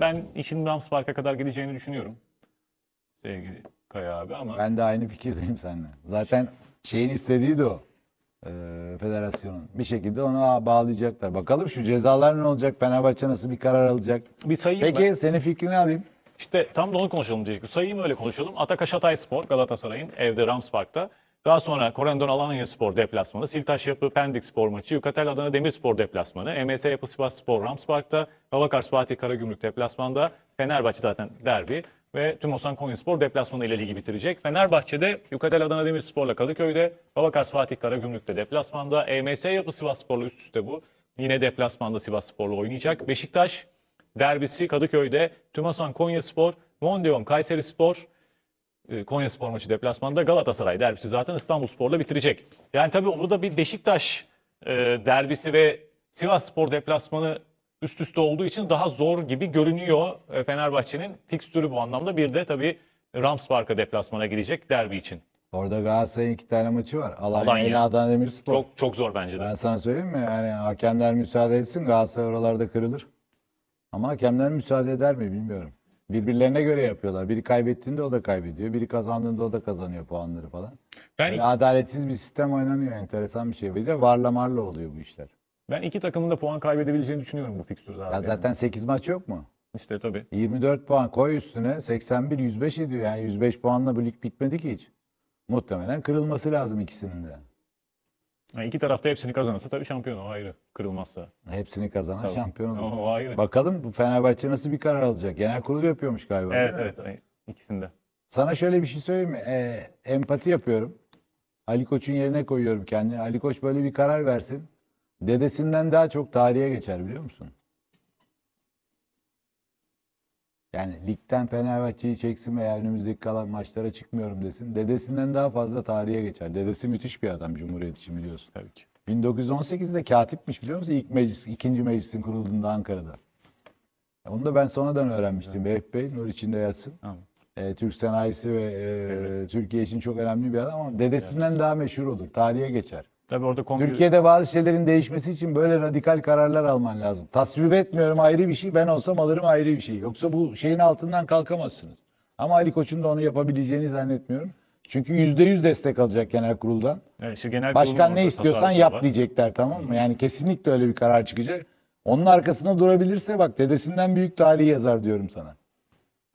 ben işin Rams Park'a kadar gideceğini düşünüyorum. Sevgili Kaya abi ama Ben de aynı fikirdeyim seninle. Zaten şeyin istediği de o. Ee, federasyonun. Bir şekilde ona bağlayacaklar. Bakalım şu cezalar ne olacak? Fenerbahçe nasıl bir karar alacak? bir sayayım ben. Peki senin fikrini alayım. İşte tam da onu konuşalım diyecektim. Sayayım öyle konuşalım. Ataka Şatay Spor Galatasaray'ın evde Rams Park'ta. Daha sonra Korendon Alanya Spor deplasmanı, Siltaş Yapı Pendik Spor maçı, Yukatel Adana Demirspor deplasmanı, EMS Yapı Sivas Spor Rams Park'ta, Babakars Fatih Karagümrük deplasmanda, Fenerbahçe zaten derbi ve Tümosan Konyaspor deplasmanı ile ligi bitirecek. Fenerbahçe'de Yukatel Adana Demirspor'la Kadıköy'de, Babakars Fatih Karagümrük'te deplasmanda, EMS Yapı Sivas Spor'la üst üste bu. Yine deplasmanda Sivas Spor'la oynayacak. Beşiktaş derbisi Kadıköy'de, Tümosan Konyaspor, Mondion Kayseri Spor, Konya Spor maçı deplasmanda Galatasaray derbisi zaten İstanbul Spor'la bitirecek. Yani tabii orada bir Beşiktaş e, derbisi ve Sivas Spor deplasmanı üst üste olduğu için daha zor gibi görünüyor e, Fenerbahçe'nin fikstürü bu anlamda. Bir de tabii Rams Park'a deplasmana gidecek derbi için. Orada Galatasaray'ın iki tane maçı var. Alanya, Alanya. ile Adana Demirspor. Çok çok zor bence de. Ben sana söyleyeyim mi? Yani hakemler müsaade etsin Galatasaray oralarda kırılır. Ama hakemler müsaade eder mi bilmiyorum. Birbirlerine göre yapıyorlar. Biri kaybettiğinde o da kaybediyor. Biri kazandığında o da kazanıyor puanları falan. Ben, Yani adaletsiz bir sistem oynanıyor. Enteresan bir şey. Bir de varla marla oluyor bu işler. ben iki takımın da puan kaybedebileceğini düşünüyorum bu fikstürde. Ya zaten 8 maç yok mu? işte tabii. 24 puan koy üstüne 81 105 ediyor. Yani 105 puanla bu lig bitmedi ki hiç. Muhtemelen kırılması lazım ikisinin de. Yani iki tarafta hepsini kazanırsa tabii şampiyon o ayrı. Kırılmazsa. Hepsini kazanan Tabii. şampiyon olur. O ayrı. Bakalım bu Fenerbahçe nasıl bir karar alacak? Genel kurulu yapıyormuş galiba. Evet mi? evet ikisinde. Sana şöyle bir şey söyleyeyim mi? Ee, empati yapıyorum. Ali Koç'un yerine koyuyorum kendini. Ali Koç böyle bir karar versin. Dedesinden daha çok tarihe geçer biliyor musun? Yani ligden Fenerbahçe'yi çeksin veya önümüzdeki kalan maçlara çıkmıyorum desin. Dedesinden daha fazla tarihe geçer. Dedesi müthiş bir adam Cumhuriyet için biliyorsun. Tabii ki. 1918'de katipmiş biliyor musun? İlk meclis, ikinci meclisin kurulduğunda Ankara'da. Onu da ben sonradan öğrenmiştim. Vehbi Bey, nur içinde yatsın. Tamam. E, Türk sanayisi ve e, Türkiye için çok önemli bir adam ama dedesinden daha meşhur olur. Tarihe geçer. Tabii orada kongre... Türkiye'de bazı şeylerin değişmesi için böyle radikal kararlar alman lazım. Tasvip etmiyorum ayrı bir şey. Ben olsam alırım ayrı bir şey. Yoksa bu şeyin altından kalkamazsınız. Ama Ali Koç'un da onu yapabileceğini zannetmiyorum. Çünkü yüzde yüz destek alacak genel kuruldan. Evet, işte genel Başkan ne istiyorsan yap var. diyecekler tamam mı? Yani kesinlikle öyle bir karar çıkacak. Onun arkasında durabilirse bak dedesinden büyük tarih yazar diyorum sana.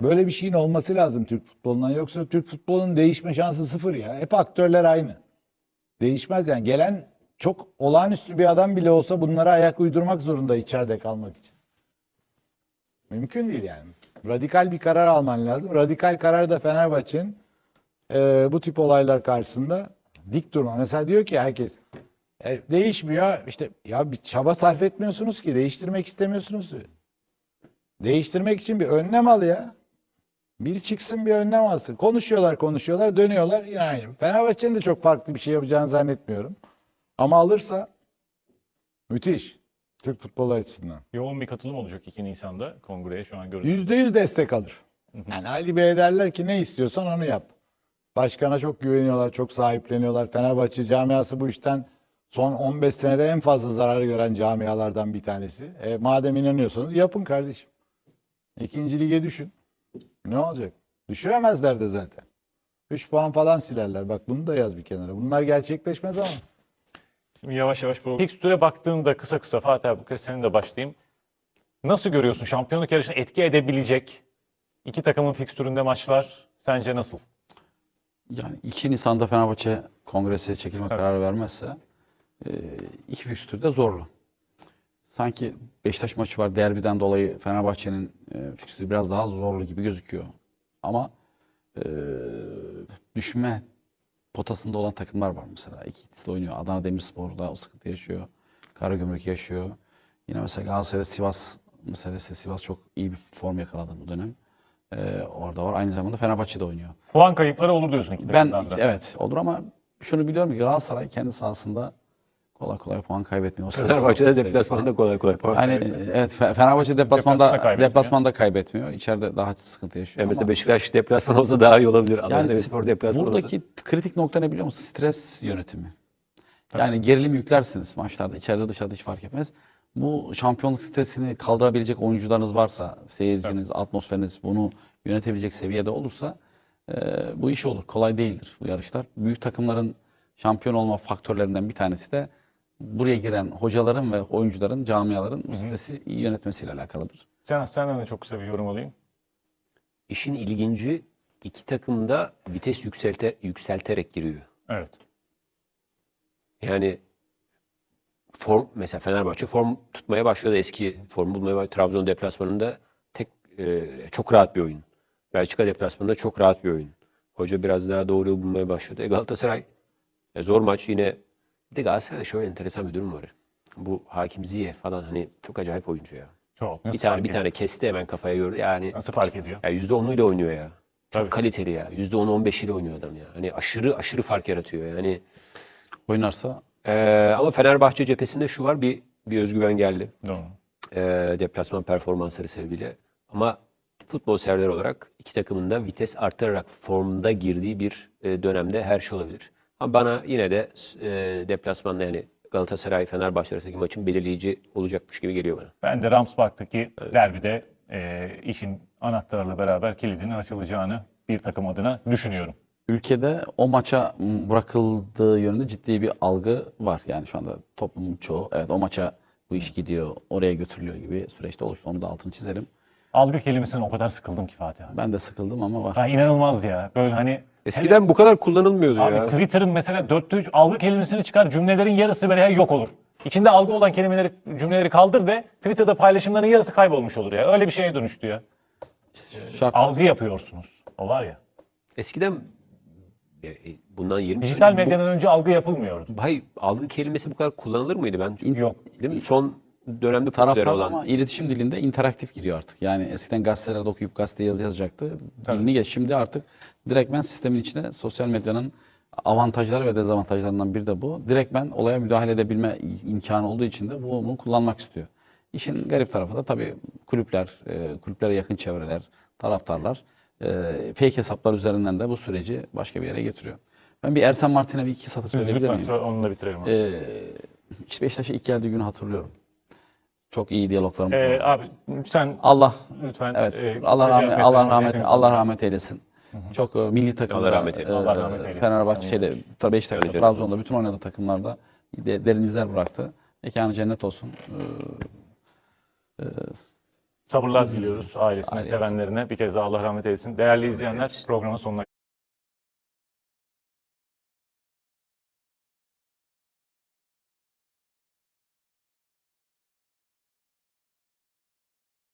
Böyle bir şeyin olması lazım Türk futbolundan. Yoksa Türk futbolunun değişme şansı sıfır ya. Hep aktörler aynı. Değişmez yani. Gelen çok olağanüstü bir adam bile olsa bunlara ayak uydurmak zorunda içeride kalmak için. Mümkün değil yani. Radikal bir karar alman lazım. Radikal karar da Fenerbahçe'nin e, bu tip olaylar karşısında dik durma. Mesela diyor ki herkes e, değişmiyor. İşte ya bir çaba sarf etmiyorsunuz ki değiştirmek istemiyorsunuz. diyor. Değiştirmek için bir önlem al ya. Bir çıksın bir önlem alsın. Konuşuyorlar konuşuyorlar dönüyorlar yine aynı. Fenerbahçe'nin de çok farklı bir şey yapacağını zannetmiyorum. Ama alırsa müthiş. Türk futbolu açısından. Yoğun bir katılım olacak 2 Nisan'da kongreye şu an görüyoruz. Yüzde yüz destek alır. Yani Ali Bey'e derler ki ne istiyorsan onu yap. Başkana çok güveniyorlar, çok sahipleniyorlar. Fenerbahçe camiası bu işten son 15 senede en fazla zarar gören camialardan bir tanesi. E, madem inanıyorsanız yapın kardeşim. İkinci lige düşün. Ne olacak? Düşüremezler de zaten. 3 puan falan silerler. Bak bunu da yaz bir kenara. Bunlar gerçekleşmez ama. Şimdi yavaş yavaş bu fikstüre baktığında kısa kısa Fatih abi bu kez senin de başlayayım. Nasıl görüyorsun şampiyonluk yarışına etki edebilecek iki takımın fikstüründe maçlar sence nasıl? Yani 2 Nisan'da Fenerbahçe kongresi çekilme kararı vermezse e, iki fikstürde zorlu. Sanki Beşiktaş maçı var derbiden dolayı Fenerbahçe'nin e, fikstürü biraz daha zorlu gibi gözüküyor. Ama e, düşme potasında olan takımlar var mesela. İki ikisi oynuyor. Adana Demirspor'da o sıkıntı yaşıyor. Karagümrük yaşıyor. Yine mesela Galatasaray'da Sivas meselesi Sivas çok iyi bir form yakaladı bu dönem. E, orada var. Aynı zamanda Fenerbahçe'de oynuyor. Puan kayıpları olur diyorsun iki Ben takımdan da. evet olur ama şunu biliyorum ki Galatasaray kendi sahasında kolay kolay puan kaybetmiyor. Fenerbahçe'de deplasmanda kolay kolay puan Yani kaybediyor. evet Fe- Fenerbahçe deplasmanda Deplasmanda kaybetmiyor. deplasmanda kaybetmiyor. İçeride daha sıkıntı yaşıyor. Yani mesela Beşiktaş deplasman olsa daha iyi olabilir. Yani Demirspor deplasman olsa. buradaki kritik nokta ne biliyor musun? Stres yönetimi. Yani gerilim yüklersiniz maçlarda. içeride dışarıda hiç fark etmez. Bu şampiyonluk stresini kaldırabilecek oyuncularınız varsa, seyirciniz, atmosferiniz bunu yönetebilecek seviyede olursa e, bu iş olur. Kolay değildir bu yarışlar. Büyük takımların şampiyon olma faktörlerinden bir tanesi de buraya giren hocaların ve oyuncuların, camiaların bu stresi iyi yönetmesiyle alakalıdır. Sen, senden de çok kısa bir yorum alayım. İşin ilginci iki takım da vites yükselte, yükselterek giriyor. Evet. Yani form mesela Fenerbahçe form tutmaya başladı. Eski form bulmaya başladı. Trabzon deplasmanında tek e, çok rahat bir oyun. Belçika deplasmanında çok rahat bir oyun. Hoca biraz daha doğru bulmaya başladı. E, Galatasaray e, zor maç yine. Bir de Galatasaray'da şöyle enteresan bir durum var. Bu Hakim Ziyech falan hani çok acayip oyuncu ya. Çok. Nasıl bir tane fark bir ediyor? tane kesti hemen kafaya gördü. Yani Nasıl fark ediyor? ya %10'uyla oynuyor ya. Çok Tabii. kaliteli ya. %10 15 ile oynuyor adam ya. Hani aşırı aşırı fark yaratıyor. Yani Oynarsa ee, ama Fenerbahçe cephesinde şu var bir bir özgüven geldi. Doğru. Ee, deplasman performansları sebebiyle. Ama futbol severler olarak iki takımın da vites arttırarak formda girdiği bir e, dönemde her şey olabilir. Ama bana yine de e, deplasmanda yani Galatasaray Fenerbahçe arasındaki maçın belirleyici olacakmış gibi geliyor bana. Ben de Rams Park'taki derbide e, işin anahtarla beraber kilidinin açılacağını bir takım adına düşünüyorum. ülkede o maça bırakıldığı yönünde ciddi bir algı var. Yani şu anda toplumun çoğu evet o maça bu iş gidiyor, oraya götürülüyor gibi süreçte oluştu. Onu da altını çizelim. Algı kelimesinden o kadar sıkıldım ki Fatih abi. Ben de sıkıldım ama var. Ha, inanılmaz ya. Böyle hani Eskiden bu kadar kullanılmıyordu Abi ya. Twitter'ın mesela 4'te 3 algı kelimesini çıkar cümlelerin yarısı böyle yok olur. İçinde algı olan kelimeleri, cümleleri kaldır de Twitter'da paylaşımların yarısı kaybolmuş olur ya. Öyle bir şeye dönüştü ya. Şart Algı yapıyorsunuz. O var ya. Eskiden e, e, bundan 20 Dijital sene- bu- medyadan önce algı yapılmıyordu. Hayır, algı kelimesi bu kadar kullanılır mıydı ben? Yok. Değil mi? Son dönemde taraftar olan. ama iletişim dilinde interaktif giriyor artık. Yani eskiden gazetelerde okuyup gazete yazı yazacaktı. Dilini geç. Şimdi artık direktmen sistemin içine sosyal medyanın avantajları ve dezavantajlarından biri de bu. Direktmen olaya müdahale edebilme imkanı olduğu için de bu- bunu kullanmak istiyor. İşin garip tarafı da tabii kulüpler, e, kulüplere yakın çevreler, taraftarlar e, fake hesaplar üzerinden de bu süreci başka bir yere getiriyor. Ben bir Ersen Martin'e bir iki satır söyleyebilir Lütfen miyim? söyle, onunla bitirelim. abi. Ee, işte Beşiktaş'a ilk geldiği günü hatırlıyorum. Çok iyi diyaloglarımız Ee, oldu. abi sen Allah lütfen evet e, Allah rahmet Allah dakika rahmet Allah rahmet eylesin. Çok e, milli takımda Allah rahmet eylesin. e, Allah rahmet eylesin. Fenerbahçe şeyde tabii Beşiktaş'ta, cennet Trabzon'da bütün oynadığı takımlarda de- derin izler bıraktı. Mekanı cennet olsun. Ee, Sabırlar diliyoruz ailesine, Ailesine. sevenlerine. Bir kez daha Allah rahmet eylesin. Değerli izleyenler programın sonuna